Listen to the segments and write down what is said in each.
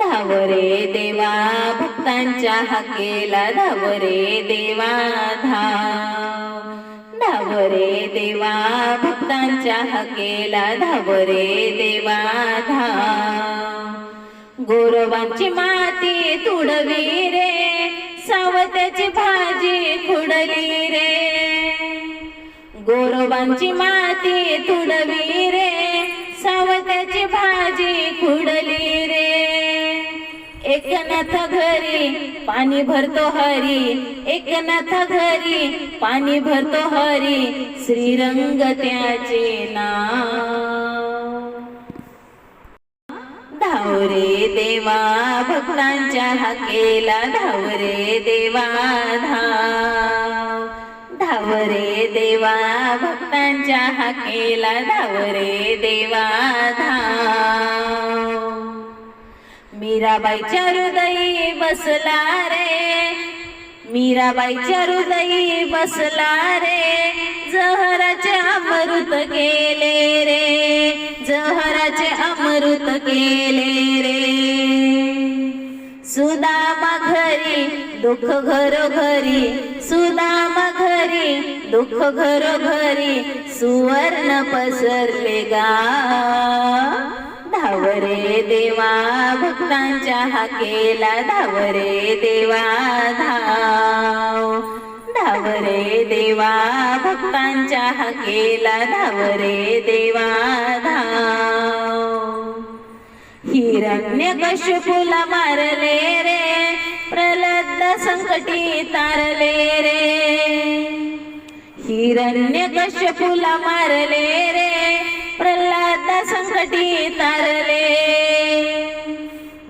धावरे देवा भक्तांच्या हाकेला धावरे देवा धाव. धावरे देवा भक्तांच्या हाकेला धावरे देवा धाव. गोरवांची माती तुडवी रे सावत्याची भाजी खुडली रे. गोरवांची माती तुडवी रे सावत्याची भाजी खुडली रे. एकनाथ घरी पाणी भरतो हरी. एकनाथ घरी पाणी भरतो हरी. श्रीरंग त्याचे नाव. धावरे देवा भक्तांच्या हाकेला धावरे देवा धाव. धावरे देवा भक्तांच्या हाकेला धावरे देवा धाव. मीराबाईच्या हृदयी बसला रे. मीराबाईच्या हृदयी बसला रे. जहराचे अमृत केले रे. जहराचे अमृत केले रे. सुदामा घरी दुःख घरोघरी. सुदामा घरी दुःख घरोघरी. सुवर्ण पसरले गा. धावरे देवा भक्तांच्या हाकेला धावरे देवा धाव. धावरे देवा भक्तांच्या हाकेला धावरे देवा धाव. हिरण्य कश्यपूला मारले रे प्रलद्द संकटी तारले रे. हिरण्य कश्यपूला मारले रे प्रल्हाद संकटी तारले.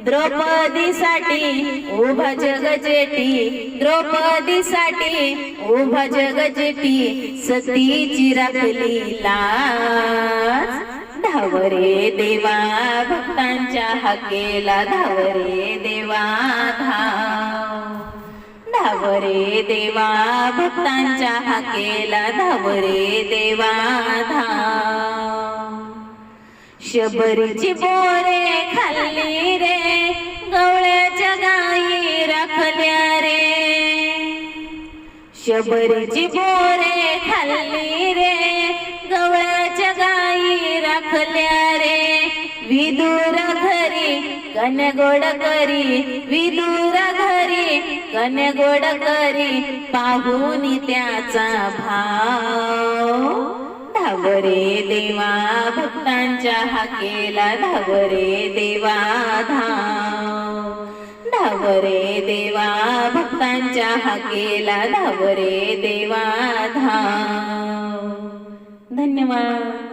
द्रौपदीसाठी उभा जगजेटी द्रौपदीसाठी उभा जगजेटी सतीची राखली लाज. धावरे देवा भक्तांच्या हाकेला धावरे देवा धाव. धावरे देवा भक्तांच्या हाकेला धावरे देवा धाव. शबरीची बोरे खाल्ली रे. गवळ्याच्या गायी राखल्या रे. शबरीची बोरे खाल्ली रे. गवळ्याच्या गायी राखल्या रे. विदूर घरी कनगोड करी. विदूर घरी कनगोड करी. पाहून त्याचा भाव. धावरे देवा भक्तांच्या हाकेला धावरे देवा धाव. धावरे देवा भक्तांच्या हाकेला धावरे देवा धाव. धन्यवाद.